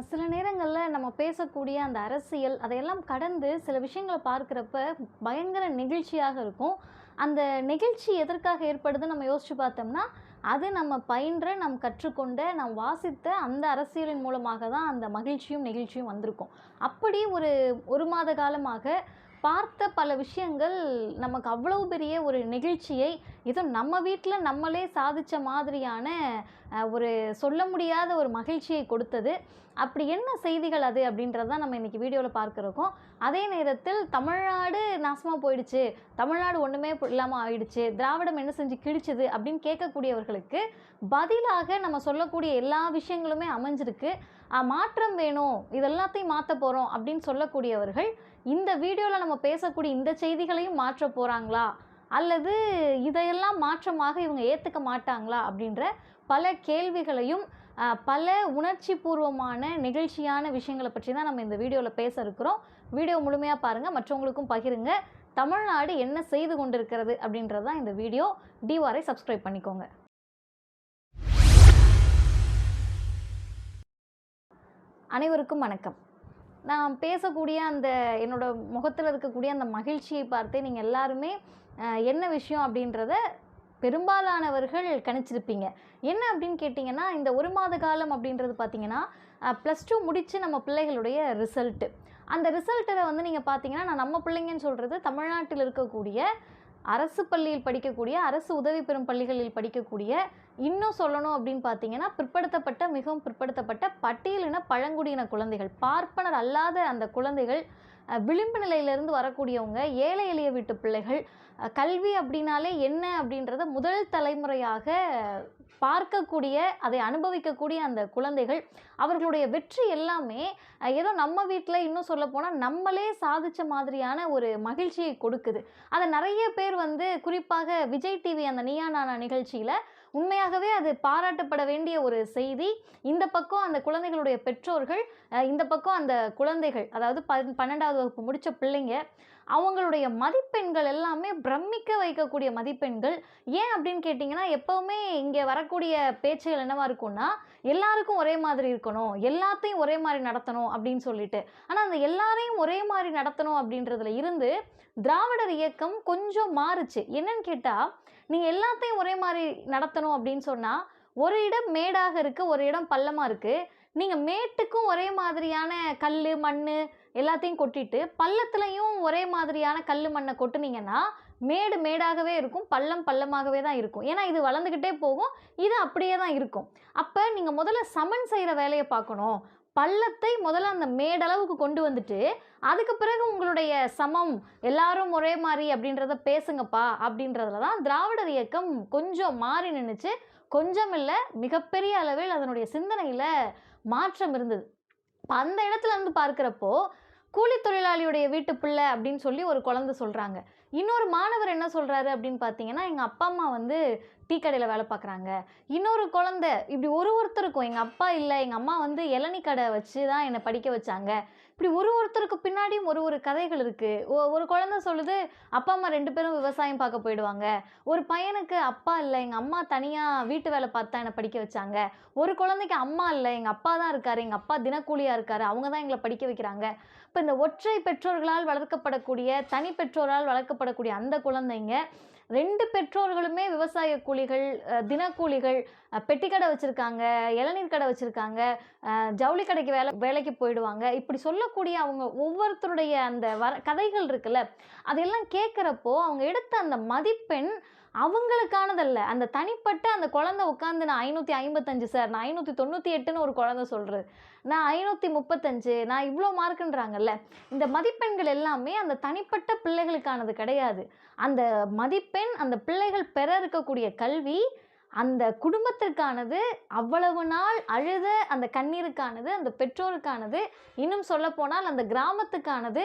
சில நேரங்களில் நம்ம பேசக்கூடிய அந்த அரசியல் அதையெல்லாம் கடந்து சில விஷயங்களை பார்க்குறப்ப பயங்கர நெகிழ்ச்சியாக இருக்கும். அந்த நெகிழ்ச்சி எதற்காக ஏற்படுதுன்னு நம்ம யோசித்து பார்த்தோம்னா அது நம்ம பயின்ற நாம் கற்றுக்கொண்ட நாம் வாசித்த அந்த அரசியலின் மூலமாக தான் அந்த மகிழ்ச்சியும் நெகிழ்ச்சியும் வந்திருக்கும். அப்படி ஒரு ஒரு மாத காலமாக பார்த்த பல விஷயங்கள் நமக்கு அவ்வளவு பெரிய ஒரு நெகிழ்ச்சியை இதுவும் நம்ம வீட்டில் நம்மளே சாதித்த மாதிரியான ஒரு சொல்ல முடியாத ஒரு மகிழ்ச்சியை கொடுத்தது. அப்படி என்ன செய்திகள் அது அப்படின்றத நம்ம இன்றைக்கி வீடியோவில் பார்க்குறோம் அதே நேரத்தில் தமிழ்நாடு நாசமாக போயிடுச்சு. தமிழ்நாடு ஒன்றுமே இல்லாமல் ஆயிடுச்சு. திராவிடம் என்ன செஞ்சு கிழிச்சுது அப்படின்னு கேட்கக்கூடியவர்களுக்கு பதிலாக நம்ம சொல்லக்கூடிய எல்லா விஷயங்களுமே அமைஞ்சிருக்கு. மாற்றம் வேணும். இதெல்லாத்தையும் மாற்ற போகிறோம் அப்படின்னு சொல்லக்கூடியவர்கள் இந்த வீடியோவில் நம்ம பேசக்கூடிய இந்த செய்திகளையும் மாற்ற போகிறாங்களா அல்லது இதையெல்லாம் மாற்றமாக இவங்க ஏற்றுக்க மாட்டாங்களா? அப்படின்ற பல கேள்விகளையும் பல உணர்ச்சி பூர்வமான நிகழ்ச்சியான விஷயங்களை பற்றி தான் நம்ம இந்த வீடியோவில் பேச இருக்கிறோம். வீடியோ முழுமையாக பாருங்கள் மற்றவங்களுக்கும் பகிருங்க. தமிழ்நாடு என்ன செய்து கொண்டிருக்கிறது அப்படின்றது தான் இந்த வீடியோ. டிவாரை சப்ஸ்கிரைப் பண்ணிக்கோங்க. அனைவருக்கும் வணக்கம். நான் பேசக்கூடிய அந்த என்னோட முகத்தில் இருக்கக்கூடிய அந்த மகிழ்ச்சியை பார்த்து நீங்கள் எல்லாருமே என்ன விஷயம் அப்படின்றத பெரும்பாலானவர்கள் கணிச்சிருப்பீங்க. என்ன அப்படின்னு கேட்டிங்கன்னா இந்த ஒரு மாத காலம் அப்படின்றது பார்த்திங்கன்னா ப்ளஸ் டூ முடித்து நம்ம பிள்ளைகளுடைய ரிசல்ட்டு அந்த ரிசல்ட்டில் வந்து நீங்கள் பார்த்தீங்கன்னா நான் நம்ம பிள்ளைங்கன்னு சொல்கிறது தமிழ்நாட்டில் இருக்கக்கூடிய அரசு பள்ளியில் படிக்கக்கூடிய அரசு உதவி பெறும் பள்ளிகளில் படிக்கக்கூடிய இன்னும் சொல்லணும் அப்படின்னு பார்த்தீங்கன்னா பிற்படுத்தப்பட்ட மிகவும் பிற்படுத்தப்பட்ட பட்டியலின பழங்குடியின குழந்தைகள். பார்ப்பனர் அல்லாத அந்த குழந்தைகள் விளிம்பு நிலையிலேருந்து வரக்கூடியவங்க ஏழை எளிய வீட்டு பிள்ளைகள் கல்வி அப்படின்னாலே என்ன அப்படின்றத முதல் தலைமுறையாக பார்க்கக்கூடிய அதை அனுபவிக்கக்கூடிய அந்த குழந்தைகள் அவர்களுடைய வெற்றி எல்லாமே ஏதோ நம்ம வீட்டில் இன்னும் சொல்லப்போனால் நம்மளே சாதித்த மாதிரியான ஒரு மகிழ்ச்சியை கொடுக்குது. அதை நிறைய பேர் வந்து குறிப்பாக விஜய் டிவி அந்த நீயா நானா நிகழ்ச்சியில் உண்மையாகவே அது பாராட்டப்பட வேண்டிய ஒரு செய்தி. இந்த பக்கம் அந்த குழந்தைகளுடைய பெற்றோர்கள் இந்த பக்கம் அந்த குழந்தைகள் அதாவது பன் பன்னெண்டாவது வகுப்பு முடித்த பிள்ளைங்க அவங்களுடைய மதிப்பெண்கள் எல்லாமே பிரமிக்க வைக்கக்கூடிய மதிப்பெண்கள். ஏன் அப்படின்னு கேட்டிங்கன்னா எப்போவுமே இங்கே வரக்கூடிய பேச்சுகள் என்னவாக இருக்கும்னா எல்லாருக்கும் ஒரே மாதிரி இருக்கணும் எல்லாத்தையும் ஒரே மாதிரி நடத்தணும் அப்படின்னு சொல்லிட்டு. ஆனால் அந்த எல்லாரையும் ஒரே மாதிரி நடத்தணும் அப்படின்றதுல இருந்து திராவிடர் இயக்கம் கொஞ்சம் மாறுச்சு. என்னன்னு கேட்டால் நீங்கள் எல்லாத்தையும் ஒரே மாதிரி நடத்தணும் அப்படின்னு சொன்னால் ஒரு இடம் மேடாக இருக்குது ஒரு இடம் பள்ளமாக இருக்குது நீங்கள் மேட்டுக்கும் ஒரே மாதிரியான கல் மண் எல்லாத்தையும் கொட்டிட்டு பள்ளத்துலையும் ஒரே மாதிரியான கல் மண்ணை கொட்டுனீங்கன்னா மேடு மேடாகவே இருக்கும் பள்ளம் பள்ளமாகவே தான் இருக்கும். ஏன்னா இது வளர்ந்துக்கிட்டே போகும் இது அப்படியே தான் இருக்கும். அப்போ நீங்கள் முதல்ல சமன் செய்கிற வேலையை பார்க்கணும். பள்ளத்தை முதல்ல அந்த மேடளவுக்கு கொண்டு வந்துட்டு அதுக்கு பிறகு உங்களுடைய சமம் எல்லாரும் ஒரே மாதிரி அப்படின்றத பேசுங்கப்பா அப்படின்றதுல தான் திராவிடர் இயக்கம் கொஞ்சம் மாறி நின்றுச்சு கொஞ்சம் இல்லை மிகப்பெரிய அளவில் அதனுடைய சிந்தனையில் மாற்றம் இருந்தது. இப்போ அந்த இடத்துல இருந்து பார்க்குறப்போ கூலி தொழிலாளியுடைய வீட்டு பிள்ளை அப்படின்னு சொல்லி ஒரு குழந்தை சொல்கிறாங்க இன்னொரு மாணவர் என்ன சொல்கிறாரு அப்படின்னு பார்த்தீங்கன்னா எங்கள் அப்பா அம்மா வந்து டீ கடையில் வேலை பார்க்குறாங்க. இன்னொரு குழந்தை இப்படி ஒரு ஒருத்தருக்கும் எங்கள் அப்பா இல்லை எங்கள் அம்மா வந்து இளநி கடை வச்சு தான் என்னை படிக்க வச்சாங்க. இப்படி ஒரு ஒருத்தருக்கு பின்னாடியும் ஒரு ஒரு கதைகள் இருக்குது ஒரு குழந்தை சொல்லுது அப்பா அம்மா ரெண்டு பேரும் விவசாயம் பார்க்க போயிடுவாங்க. ஒரு பையனுக்கு அப்பா இல்லை எங்கள் அம்மா தனியாக வீட்டு வேலை பார்த்து தான் என்னை படிக்க வச்சாங்க. ஒரு குழந்தைக்கு அம்மா இல்லை எங்கள் அப்பா தான் இருக்கார் எங்கள் அப்பா தினக்கூலியாக இருக்கார் அவங்க தான் எங்களை படிக்க வைக்கிறாங்க. இப்போ இந்த ஒற்றை பெற்றோர்களால் வளர்க்கப்படக்கூடிய தனி பெற்றோரால் வளர்க்கப்படக்கூடிய அந்த குழந்தைங்க ரெண்டு பெற்றோர்களுமே விவசாய கூலிகள் தினக்கூலிகள் பெட்டி கடை வச்சுருக்காங்க இளநீர் கடை வச்சுருக்காங்க ஜவுளி கடைக்கு வேலை வேலைக்கு போயிடுவாங்க. இப்படி சொல்லக்கூடிய அவங்க ஒவ்வொருத்தருடைய அந்த வர கதைகள் இருக்குல்ல அதெல்லாம் கேட்குறப்போ அவங்க எடுத்த அந்த மதிப்பெண் அவங்களுக்கானதல்ல. அந்த தனிப்பட்ட அந்த குழந்தை உட்காந்து நான் ஐநூற்றி ஐம்பத்தஞ்சு சார் நான் ஐநூற்றி தொண்ணூற்றி எட்டுன்னு ஒரு குழந்தை சொல்கிறது நான் ஐநூற்றி முப்பத்தஞ்சு நான் இவ்வளோ மார்க்குன்றாங்கல்ல. இந்த மதிப்பெண்கள் எல்லாமே அந்த தனிப்பட்ட பிள்ளைகளுக்கானது கிடையாது. அந்த மதிப்பெண் அந்த பிள்ளைகள் பெற இருக்கக்கூடிய கல்வி அந்த குடும்பத்திற்கானது அவ்வளவு நாள் அழுத அந்த கண்ணீருக்கானது அந்த பெற்றோருக்கானது இன்னும் சொல்லப்போனால் அந்த கிராமத்துக்கானது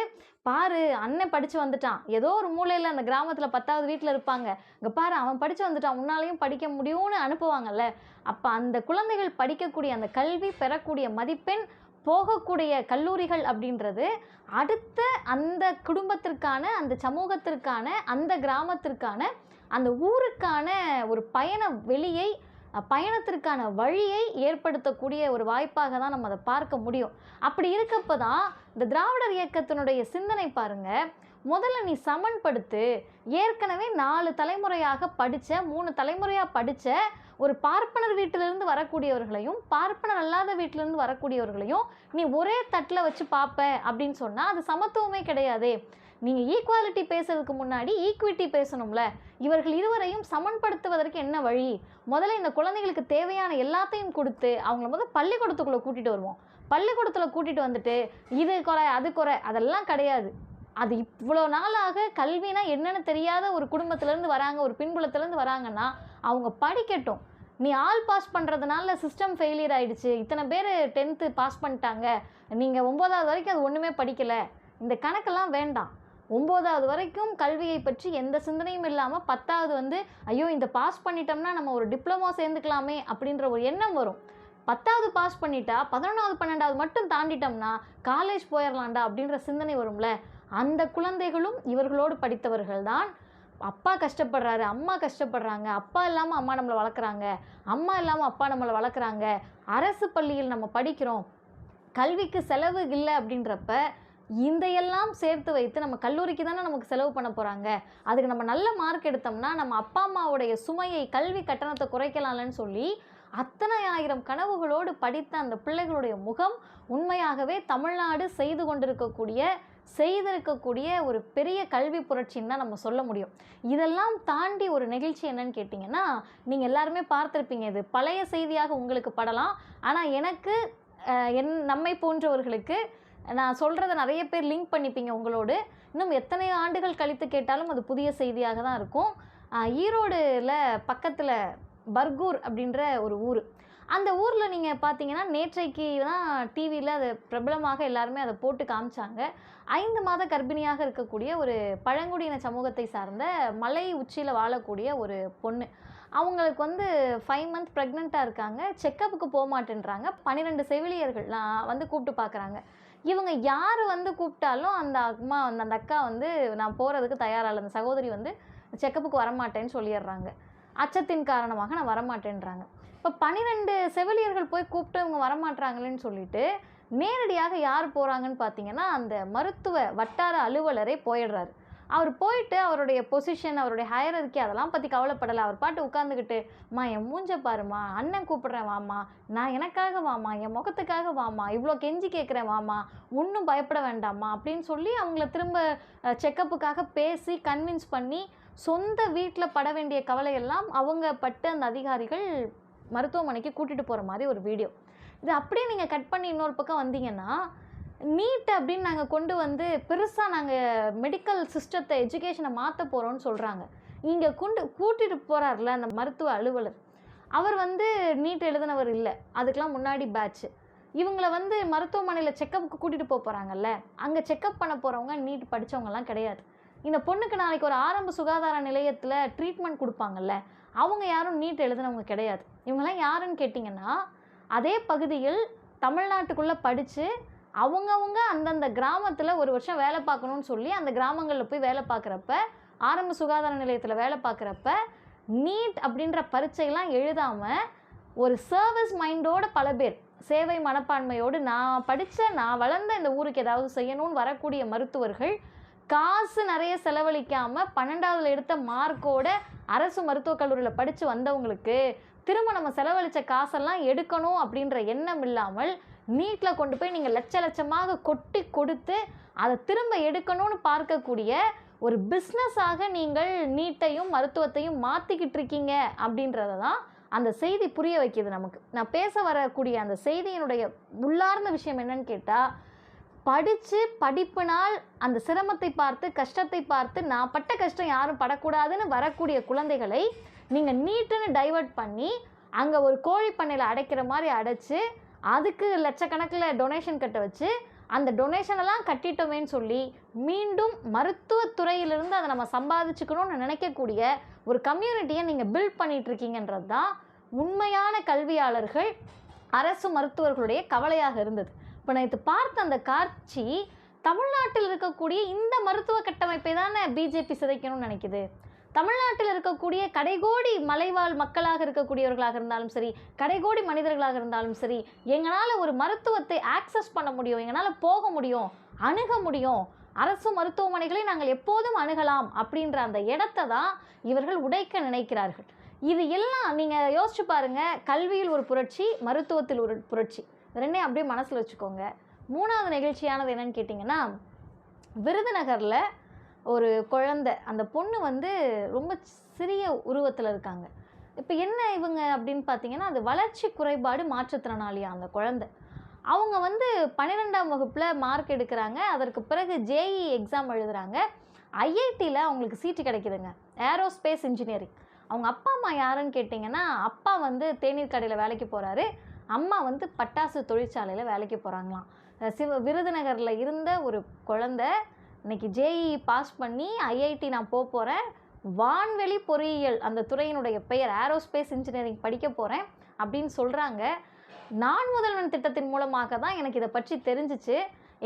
பாரு அண்ணன் படித்து வந்துட்டான். ஏதோ ஒரு மூலையில் அந்த கிராமத்தில் பத்தாவது வீட்டில் இருப்பாங்க. இங்கே பாரு அவன் படித்து வந்துட்டான். உன்னாலையும் படிக்க முடியும்னு அனுப்புவாங்கல்ல. அப்போ அந்த குழந்தைகள் படிக்கக்கூடிய அந்த கல்வி பெறக்கூடிய மதிப்பெண் போகக்கூடிய கல்லூரிகள் அப்படின்றது அடுத்த அந்த குடும்பத்திற்கான அந்த சமூகத்திற்கான அந்த கிராமத்திற்கான அந்த ஊருக்கான ஒரு பயண வெளியை பயணத்திற்கான வழியை ஏற்படுத்தக்கூடிய ஒரு வாய்ப்பாக தான் நம்ம அதை பார்க்க முடியும். அப்படி இருக்கப்ப தான் இந்த திராவிடர் இயக்கத்தினுடைய சிந்தனை பாருங்க. முதல்ல நீ சமன்படுத்து. ஏற்கனவே நாலு தலைமுறையாக படித்த மூணு தலைமுறையாக படித்த ஒரு பார்ப்பனர் வீட்டிலிருந்து வரக்கூடியவர்களையும் பார்ப்பனர் அல்லாத வீட்டிலிருந்து வரக்கூடியவர்களையும் நீ ஒரே தட்டில் வச்சு பார்ப்ப அப்படின்னு சொன்னால் அது சமத்துவமே கிடையாதே. நீங்கள் ஈக்குவாலிட்டி பேசுறதுக்கு முன்னாடி ஈக்விட்டி பேசணும்ல. இவர்கள் இருவரையும் சமன்படுத்துவதற்கு என்ன வழி? முதல்ல இந்த குழந்தைகளுக்கு தேவையான எல்லாத்தையும் கொடுத்து அவங்கள முதல்ல பள்ளிக்கூடத்துக்குள்ளே கூட்டிகிட்டு வருவோம். பள்ளிக்கூடத்தில் கூட்டிகிட்டு வந்துட்டு இது குறை அது குறை அதெல்லாம் கிடையாது. அது இவ்வளோ நாளாக கல்வினா என்னென்னு தெரியாத ஒரு குடும்பத்திலேருந்து வராங்க ஒரு பின்புலத்துலேருந்து வராங்கன்னா அவங்க படிக்கட்டும். நீ ஆல் பாஸ் பண்ணுறதுனால சிஸ்டம் ஃபெயிலியர் ஆகிடுச்சு இத்தனை பேர் டென்த்து பாஸ் பண்ணிட்டாங்க. நீங்கள் ஒம்போதாவது வரைக்கும் அது ஒன்றுமே படிக்கலை. இந்த கணக்கெல்லாம் வேண்டாம். ஒம்போதாவது வரைக்கும் கல்வியை பற்றி எந்த சிந்தனையும் இல்லாமல் பத்தாவது வந்து ஐயோ இந்த பாஸ் பண்ணிட்டோம்னா நம்ம ஒரு டிப்ளமோ சேர்ந்துக்கலாமே அப்படின்ற ஒரு எண்ணம் வரும். பத்தாவது பாஸ் பண்ணிட்டா பதினொன்றாவது பன்னெண்டாவது மட்டும் தாண்டிட்டோம்னா காலேஜ் போயிடலாம்டா அப்படின்ற சிந்தனை வரும்ல. அந்த குழந்தைகளும் இவர்களோடு படித்தவர்கள் தான் அப்பா கஷ்டப்படுறாரு அம்மா கஷ்டப்படுறாங்க அப்பா இல்லாமல் அம்மா நம்மளை வளர்க்குறாங்க அம்மா இல்லாமல் அப்பா நம்மளை வளர்க்குறாங்க. அரசு பள்ளியில் நம்ம படிக்கிறோம். கல்விக்கு செலவு இல்லை அப்படின்றப்ப இதையெல்லாம் சேர்த்து வைத்து நம்ம கல்லூரிக்கு தானே நமக்கு செலவு பண்ண போகிறாங்க அதுக்கு நம்ம நல்ல மார்க் எடுத்தோம்னா நம்ம அப்பா அம்மாவுடைய சுமையை கல்வி கட்டணத்தை குறைக்கலாம்லன்னு சொல்லி அத்தனை ஆயிரம் கனவுகளோடு படித்த அந்த பிள்ளைகளுடைய முகம் உண்மையாகவே தமிழ்நாடு செய்து கொண்டிருக்கக்கூடிய செய்திருக்கக்கூடிய ஒரு பெரிய கல்வி புரட்சின்னு தான் நம்ம சொல்ல முடியும். இதெல்லாம் தாண்டி ஒரு நிகழ்ச்சி என்னன்னு கேட்டிங்கன்னா நீங்கள் எல்லாருமே பார்த்துருப்பீங்க இது. பழைய செய்தியாக உங்களுக்கு படலாம். ஆனால் எனக்கு என் நம்மை போன்றவர்களுக்கு நான் சொல்கிறத நிறைய பேர் லிங்க் பண்ணிப்பீங்க உங்களோடு. இன்னும் எத்தனை ஆண்டுகள் கழித்து கேட்டாலும் அது புதிய செய்தியாக தான் இருக்கும். ஈரோடில் ஈரோடுல பக்கத்தில் பர்கூர் அப்படின்ற ஒரு ஊர். அந்த ஊரில் நீங்கள் பார்த்தீங்கன்னா நேற்றைக்கு தான் டிவியில் அது பிரபலமாக எல்லாருமே அதை போட்டு காமிச்சாங்க. ஐந்து மாத கர்ப்பிணியாக இருக்கக்கூடிய ஒரு பழங்குடியின சமூகத்தை சார்ந்த மலை உச்சியில் வாழக்கூடிய ஒரு பொண்ணு. அவங்களுக்கு வந்து ஃபைவ் மந்த் ப்ரெக்னெண்ட்டாக இருக்காங்க. செக்கப்புக்கு போக மாட்டேன்றாங்க பன்னிரெண்டு செவிலியர்கள் நான் வந்து கூப்பிட்டு பார்க்குறாங்க இவங்க யார் வந்து கூப்பிட்டாலும் அந்த அம்மா வந்து அந்த அக்கா வந்து நான் போகிறதுக்கு தயாராக அந்த சகோதரி வந்து செக்கப்புக்கு வரமாட்டேன்னு சொல்லிடுறாங்க. அச்சத்தின் காரணமாக நான் வரமாட்டேன்றாங்க. இப்போ பன்னிரெண்டு செவிலியர்கள் போய் கூப்பிட்டு இவங்க வரமாட்றாங்களேன்னு சொல்லிட்டு நேரடியாக யார் போகிறாங்கன்னு பார்த்தீங்கன்னா அந்த மருத்துவ வட்டார அலுவலரே போயிடுறாரு. அவர் போயிட்டு அவருடைய பொசிஷன் அவருடைய ஹயரர்க்கி அதெல்லாம் பற்றி கவலைப்படலை. அவர் பாட்டு உட்காந்துக்கிட்டு மா என் மூஞ்ச பாருமா அண்ணன் கூப்பிட்றேன் வாமா நான் எனக்காக வாமா என் முகத்துக்காக வாமா இவ்வளோ கெஞ்சி கேட்குறேன் வாமா ஒன்றும் பயப்பட வேண்டாமா அப்படின்னு சொல்லி அவங்கள திரும்ப செக்கப்புக்காக பேசி கன்வின்ஸ் பண்ணி சொந்த வீட்டில் பட வேண்டிய கவலையெல்லாம் அவங்க பட்டு அந்த அதிகாரிகள் மருத்துவமனைக்கு கூட்டிகிட்டு போகிற மாதிரி ஒரு வீடியோ இது அப்படியே நீங்கள் கட் பண்ணி இன்னொரு பக்கம் வந்தீங்கன்னா நீட் அப்படின்னு நாங்கள் கொண்டு வந்து பெருசாக நாங்கள் மெடிக்கல் சிஸ்டத்தை எஜுகேஷனை மாற்ற போகிறோம்னு சொல்கிறாங்க இங்கே கொண்டு கூட்டிகிட்டு போகிறார்ல அந்த மருத்துவ அலுவலர். அவர் வந்து நீட் எழுதினவர் இல்லை. அதுக்கெலாம் முன்னாடி பேட்ச்சு இவங்கள வந்து மருத்துவமனையில் செக்கப்புக்கு கூட்டிகிட்டு போக போகிறாங்கல்ல அங்கே செக்கப் பண்ண போகிறவங்க நீட் படித்தவங்கலாம் கிடையாது. இந்த பொண்ணுக்கு நாளைக்கு ஒரு ஆரம்ப சுகாதார நிலையத்தில் ட்ரீட்மெண்ட் கொடுப்பாங்கல்ல. அவங்க யாரும் நீட் எழுதினவங்க கிடையாது. இவங்கெல்லாம் யாருன்னு கேட்டிங்கன்னா அதே பகுதியில் தமிழ்நாட்டுக்குள்ளே படித்து அவங்கவுங்க அந்தந்த கிராமத்தில் ஒரு வருஷம் வேலை பார்க்கணும்னு சொல்லி அந்த கிராமங்களில் போய் வேலை பார்க்குறப்ப ஆரம்ப சுகாதார நிலையத்தில் வேலை பார்க்குறப்ப நீட் அப்படின்ற பரீட்சையெல்லாம் எழுதாமல் ஒரு சர்வீஸ் மைண்டோட பல பேர் சேவை மனப்பான்மையோடு நான் படித்த நான் வளர்ந்த இந்த ஊருக்கு ஏதாவது செய்யணும்னு வரக்கூடிய மருத்துவர்கள் காசு நிறைய செலவழிக்காமல் பன்னெண்டாவதுல எடுத்த மார்க்கோட அரசு மருத்துவக் கல்லூரியில் படித்து வந்தவங்களுக்கு திரும்ப நம்ம செலவழித்த காசெல்லாம் எடுக்கணும் அப்படின்ற எண்ணம் இல்லாமல் நீட்டில் கொண்டு போய் நீங்கள் லட்ச லட்சமாக கொட்டி கொடுத்து அதை திரும்ப எடுக்கணும்னு பார்க்கக்கூடிய ஒரு பிஸ்னஸாக நீங்கள் நீட்டையும் மருத்துவத்தையும் மாற்றிக்கிட்டு இருக்கீங்க அப்படின்றத தான் அந்த செய்தி புரிய வைக்கிது நமக்கு. நான் பேச வரக்கூடிய அந்த செய்தியினுடைய உள்ளார்ந்த விஷயம் என்னன்னு கேட்டால் படித்து படிப்பினால் அந்த சிரமத்தை பார்த்து கஷ்டத்தை பார்த்து நான் பட்ட கஷ்டம் யாரும் படக்கூடாதுன்னு வரக்கூடிய குழந்தைகளை நீங்கள் நீட்டுன்னு டைவர்ட் பண்ணி அங்கே ஒரு கோழி பண்ணையில் அடைக்கிற மாதிரி அடைச்சு அதுக்கு லட்சக்கணக்கில் டொனேஷன் கட்ட வச்சு அந்த டொனேஷனெல்லாம் கட்டிட்டோமேன்னு சொல்லி மீண்டும் மருத்துவத்துறையிலிருந்து அதை நம்ம சம்பாதிச்சுக்கணும்னு நினைக்கக்கூடிய ஒரு கம்யூனிட்டியை நீங்கள் பில்ட் பண்ணிட்டு இருக்கீங்கன்றது தான் உண்மையான கல்வியாளர்கள் அரசு மருத்துவர்களுடைய கவலையாக இருந்தது. இப்போ நேற்று பார்த்த அந்த காட்சி தமிழ்நாட்டில் இருக்கக்கூடிய இந்த மருத்துவ கட்டமைப்பை தானே பிஜேபி சிதைக்கணும்னு நினைக்குது? தமிழ்நாட்டில் இருக்கக்கூடிய கடைகோடி மலைவாழ் மக்களாக இருக்கக்கூடியவர்களாக இருந்தாலும் சரி கடைகோடி மனிதர்களாக இருந்தாலும் சரி எங்களால் ஒரு மருத்துவத்தை ஆக்சஸ் பண்ண முடியும் எங்களால் போக முடியும் அணுக முடியும். அரசு மருத்துவமனைகளை நாங்கள் எப்போதும் அணுகலாம் அப்படின்ற அந்த இடத்தை தான் இவர்கள் உடைக்க நினைக்கிறார்கள். இது எல்லாம் நீங்கள் யோசிச்சு பாருங்கள் கல்வியில் ஒரு புரட்சி மருத்துவத்தில் ஒரு புரட்சி. ரெண்டையும் அப்படியே மனசில் வச்சுக்கோங்க. மூணாவது நிகழ்ச்சியானது என்னன்னு கேட்டிங்கன்னா விருதுநகரில் ஒரு குழந்தை அந்த பொண்ணு வந்து ரொம்ப சிறிய உருவத்தில் இருக்காங்க. இப்போ என்ன இவங்க அப்படின்னு பார்த்தீங்கன்னா அது வளர்ச்சி குறைபாடு மாற்றுத்திறனாளியா அந்த குழந்தை. அவங்க வந்து பன்னிரெண்டாம் வகுப்பில் மார்க் எடுக்கிறாங்க. அதற்கு பிறகு ஜேஇ எக்ஸாம் எழுதுறாங்க. ஐஐடியில் அவங்களுக்கு சீட்டு கிடைக்குதுங்க. ஏரோஸ்பேஸ் இன்ஜினியரிங் அவங்க அப்பா அம்மா யாருன்னு கேட்டிங்கன்னா அப்பா வந்து தேநீர் கடையில் வேலைக்கு போகிறாரு அம்மா வந்து பட்டாசு தொழிற்சாலையில் வேலைக்கு போகிறாங்களாம் சிவ விருதுநகரில் இருந்த ஒரு குழந்தை இன்றைக்கி ஜேஇ பாஸ் பண்ணி ஐஐடி நான் போக போகிறேன் வான்வெளி பொறியியல் அந்த துறையினுடைய பெயர் ஏரோஸ்பேஸ் இன்ஜினியரிங் படிக்க போகிறேன் அப்படின்னு சொல்கிறாங்க நான் முதல்வன் திட்டத்தின் மூலமாக தான் எனக்கு இதை பற்றி தெரிஞ்சிச்சு.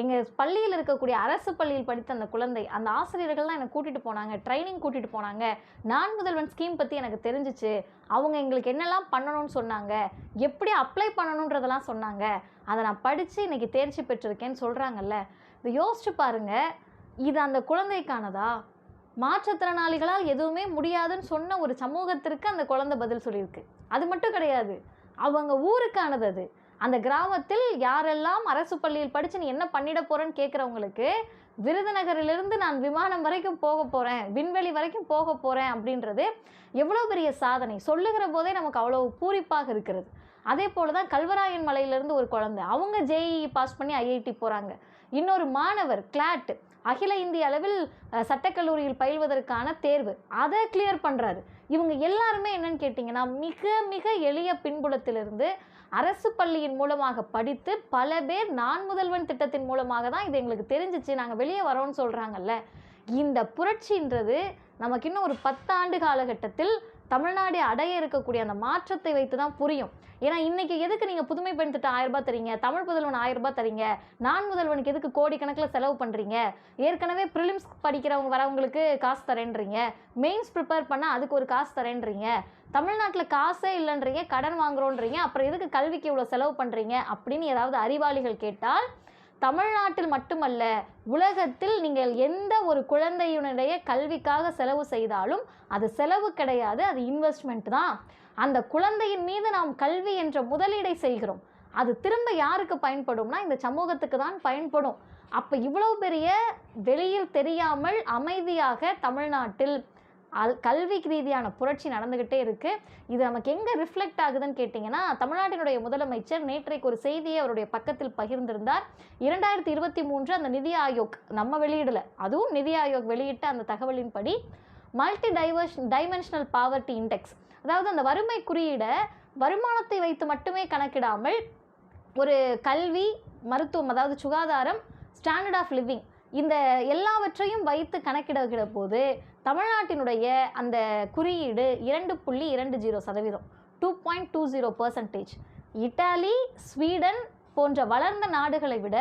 எங்கள் பள்ளியில் இருக்கக்கூடிய அரசு பள்ளியில் படித்த அந்த குழந்தை அந்த ஆசிரியர்கள்லாம் என்னை கூட்டிகிட்டு போனாங்க ட்ரைனிங் கூட்டிகிட்டு போனாங்க. நான் முதல்வன் ஸ்கீம் பற்றி எனக்கு தெரிஞ்சிச்சு. அவங்க எங்களுக்கு என்னெல்லாம் பண்ணணும்னு சொன்னாங்க எப்படி அப்ளை பண்ணணுன்றதெல்லாம் சொன்னாங்க. அதை நான் படித்து இன்றைக்கி தேர்ச்சி பெற்றிருக்கேன்னு சொல்கிறாங்கல்ல இதை யோசிச்சு பாருங்கள் இது அந்த குழந்தைக்கானதா? மாற்றுத்திறனாளிகளால் எதுவுமே முடியாதுன்னு சொன்ன ஒரு சமூகத்திற்கு அந்த குழந்தை பதில் சொல்லியிருக்கு. அது மட்டும் கிடையாது. அவங்க ஊருக்கானது அது. அந்த கிராமத்தில் யாரெல்லாம் அரசு பள்ளியில் படித்து நீ என்ன பண்ணிட போகிறேன்னு கேட்குறவங்களுக்கு விருதுநகரிலிருந்து நான் விமானம் வரைக்கும் போக போகிறேன் விண்வெளி வரைக்கும் போக போகிறேன் அப்படின்றது எவ்வளோ பெரிய சாதனை. சொல்லுகிற போதே நமக்கு அவ்வளோ பூரிப்பாக இருக்கிறது. அதே போல தான் கல்வராயன் மலையிலேருந்து ஒரு குழந்தை. அவங்க ஜேஇஇ பாஸ் பண்ணி ஐஐடி போகிறாங்க இன்னொரு மாணவர் கிளாட் அகில இந்திய அளவில் சட்டக்கல்லூரியில் பயில்வதற்கான தேர்வு. அதை கிளியர் பண்ணுறாரு இவங்க எல்லாருமே என்னன்னு கேட்டிங்கன்னா மிக மிக எளிய பின்புலத்திலிருந்து அரசு பள்ளியின் மூலமாக படித்து பல பேர் நான் முதல்வன் திட்டத்தின் மூலமாக தான் இது எங்களுக்கு தெரிஞ்சிச்சு நாங்கள் வெளியே வரோம்னு சொல்கிறாங்கல்ல இந்த புரட்சின்றது நமக்கு இன்னும் ஒரு பத்தாண்டு காலகட்டத்தில் தமிழ்நாடு அடைய இருக்கக்கூடிய அந்த மாற்றத்தை வைத்து தான் புரியும். ஏன்னா இன்னைக்கு எதுக்கு நீங்கள் புதுமை பெண் திட்டம் ஆயிரம் ரூபாய் தரீங்க? தமிழ் புதல்வன் ஆயிரம் ரூபாய் தரீங்க. நான் முதல்வனுக்கு எதுக்கு கோடிக்கணக்கில் செலவு பண்ணுறீங்க ஏற்கனவே ப்ரிலிம்ஸ் படிக்கிறவங்க வரவங்களுக்கு காசு தரேன்றீங்க. மெயின்ஸ் ப்ரிப்பேர் பண்ணால் அதுக்கு ஒரு காசு தரேன்றீங்க. தமிழ்நாட்டில் காசே இல்லைன்றீங்க கடன் வாங்குறோன்றீங்க அப்புறம் எதுக்கு கல்விக்கு இவ்வளோ செலவு பண்ணுறீங்க அப்படின்னு ஏதாவது அறிவாளிகள் கேட்டால் தமிழ்நாட்டில் மட்டுமல்ல உலகத்தில் நீங்கள் எந்த ஒரு குழந்தையினுடைய கல்விக்காக செலவு செய்தாலும் அது செலவு கிடையாது அது இன்வெஸ்ட்மெண்ட் தான். அந்த குழந்தையின் மீது நாம் கல்வி என்ற முதலீடை செய்கிறோம். அது திரும்ப யாருக்கு பயன்படும்னா இந்த சமூகத்துக்கு தான் பயன்படும். அப்போ இவ்வளோ பெரிய வெளியில் தெரியாமல் அமைதியாக தமிழ்நாட்டில் அல் கல்வி ரீதியான புரட்சி நடந்துக்கிட்டே இருக்குது இது நமக்கு எங்கே ரிஃப்ளெக்ட் ஆகுதுன்னு கேட்டிங்கன்னா தமிழ்நாட்டினுடைய முதலமைச்சர் நேற்றைக்கு ஒரு செய்தியை அவருடைய பக்கத்தில் பகிர்ந்திருந்தார். இரண்டாயிரத்தி இருபத்தி மூன்று அந்த நிதி ஆயோக் நம்ம வெளியிடல. அதுவும் நிதி ஆயோக் வெளியிட்ட அந்த தகவலின்படி multi diverse dimensional poverty index அதாவது அந்த வறுமை குறியீடை வருமானத்தை வைத்து மட்டுமே கணக்கிடாமல் ஒரு கல்வி மருத்துவம் அதாவது சுகாதாரம் ஸ்டாண்டர்ட் ஆஃப் லிவிங் இந்த எல்லாவற்றையும் வைத்து கணக்கிடுகிற போது தமிழ்நாட்டினுடைய அந்த குறியீடு இரண்டு புள்ளி இரண்டு ஜீரோ சதவீதம் two point two zero percentage Italy Sweden போன்ற வளர்ந்த நாடுகளை விட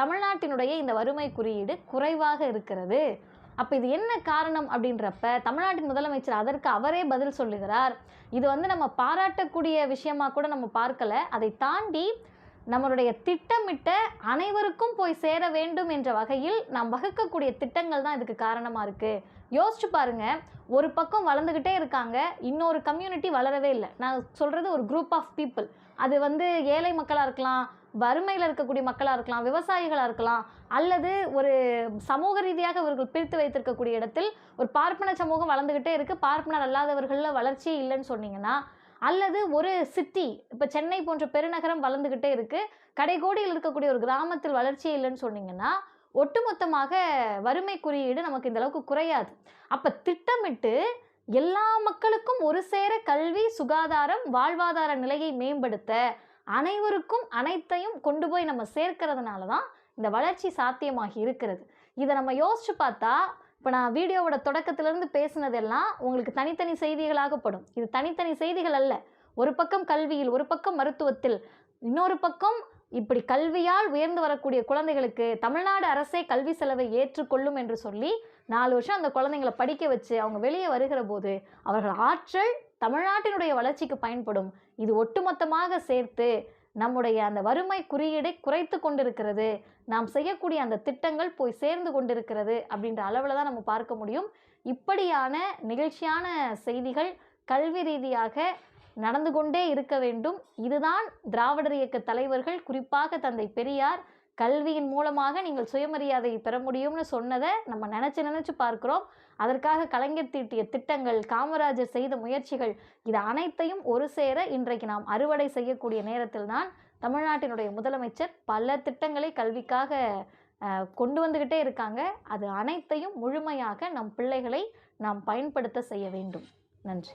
தமிழ்நாட்டினுடைய இந்த வறுமை குறியீடு குறைவாக இருக்கிறது. அப்போ இது என்ன காரணம் அப்படின்றப்ப தமிழ்நாட்டின் முதலமைச்சர் அதற்கு அவரே பதில் சொல்லுகிறார். இது வந்து நம்ம பாராட்டக்கூடிய விஷயமா கூட நம்ம பார்க்கல. அதை தாண்டி நம்மளுடைய திட்டமிட்ட அனைவருக்கும் போய் சேர வேண்டும் என்ற வகையில் நாம் வகுக்கக்கூடிய திட்டங்கள் தான் இதுக்கு காரணமாக இருக்குது யோசிச்சு பாருங்க ஒரு பக்கம் வளர்ந்துக்கிட்டே இருக்காங்க இன்னொரு கம்யூனிட்டி வளரவே இல்லை. நான் சொல்கிறது ஒரு குரூப் ஆஃப் பீப்புள் அது வந்து ஏழை மக்களாக இருக்கலாம் வறுமையில் இருக்கக்கூடிய மக்களாக இருக்கலாம் விவசாயிகளாக இருக்கலாம் அல்லது ஒரு சமூக ரீதியாக இவர்கள் பிரித்து வைத்திருக்கக்கூடிய இடத்தில் ஒரு பார்ப்பன சமூகம் வளர்ந்துக்கிட்டே இருக்குது பார்ப்பனர் அல்லாதவர்களில் வளர்ச்சியே இல்லைன்னு சொன்னீங்கன்னா அல்லது ஒரு சிட்டி இப்போ சென்னை போன்ற பெருநகரம் வளர்ந்துக்கிட்டே இருக்குது கடைகோடியில் இருக்கக்கூடிய ஒரு கிராமத்தில் வளர்ச்சியே இல்லைன்னு சொன்னீங்கன்னா ஒட்டுமொத்தமாக வறுமை குறியீடு நமக்கு இந்த அளவுக்கு குறையாது. அப்போ திட்டமிட்டு எல்லா மக்களுக்கும் ஒரு சேர கல்வி சுகாதாரம் வாழ்வாதார நிலையை மேம்படுத்த அனைவருக்கும் அனைத்தையும் கொண்டு போய் நம்ம சேர்க்கறதுனால தான் இந்த வளர்ச்சி சாத்தியமாகி இருக்கிறது. இதை நம்ம யோசிச்சு பார்த்தா இப்போ நான் வீடியோவோட தொடக்கத்திலேருந்து பேசுனதெல்லாம் உங்களுக்கு தனித்தனி செய்திகளாகப்படும். இது தனித்தனி செய்திகள் அல்ல. ஒரு பக்கம் கல்வியில் ஒரு பக்கம் மருத்துவத்தில் இன்னொரு பக்கம் இப்படி கல்வியால் உயர்ந்து வரக்கூடிய குழந்தைகளுக்கு தமிழ்நாடு அரசே கல்வி செலவை ஏற்றுக்கொள்ளும் என்று சொல்லி நாலு வருஷம் அந்த குழந்தைங்களை படிக்க வச்சு அவங்க வெளியே வருகிற போது அவர்கள் ஆற்றல் தமிழ்நாட்டினுடைய வளர்ச்சிக்கு பயன்படும். இது ஒட்டுமொத்தமாக சேர்த்து நம்முடைய அந்த வறுமை குறியீடை குறைத்து கொண்டிருக்கிறது. நாம் செய்யக்கூடிய அந்த திட்டங்கள் போய் சேர்ந்து கொண்டிருக்கிறது அப்படின்ற அளவில் தான் நம்ம பார்க்க முடியும். இப்படியான நிகழ்ச்சியான செய்திகள் கல்வி ரீதியாக நடந்து கொண்டே இருக்க வேண்டும். இதுதான் திராவிடர் இயக்க தலைவர்கள் குறிப்பாக தந்தை பெரியார் கல்வியின் மூலமாக நீங்கள் சுயமரியாதை பெற முடியும்னு சொன்னதை நம்ம நினச்சி நினச்சி பார்க்குறோம். அதற்காக கலைஞர் தீட்டிய திட்டங்கள் காமராஜர் செய்த முயற்சிகள் இது அனைத்தையும் ஒரு சேர இன்றைக்கு நாம் அறுவடை செய்யக்கூடிய நேரத்தில் தான் தமிழ்நாட்டினுடைய முதலமைச்சர் பல திட்டங்களை கல்விக்காக கொண்டு வந்துக்கிட்டே இருக்காங்க. அது அனைத்தையும் முழுமையாக நம் பிள்ளைகளை நாம் பயன்படுத்த செய்ய வேண்டும். நன்றி.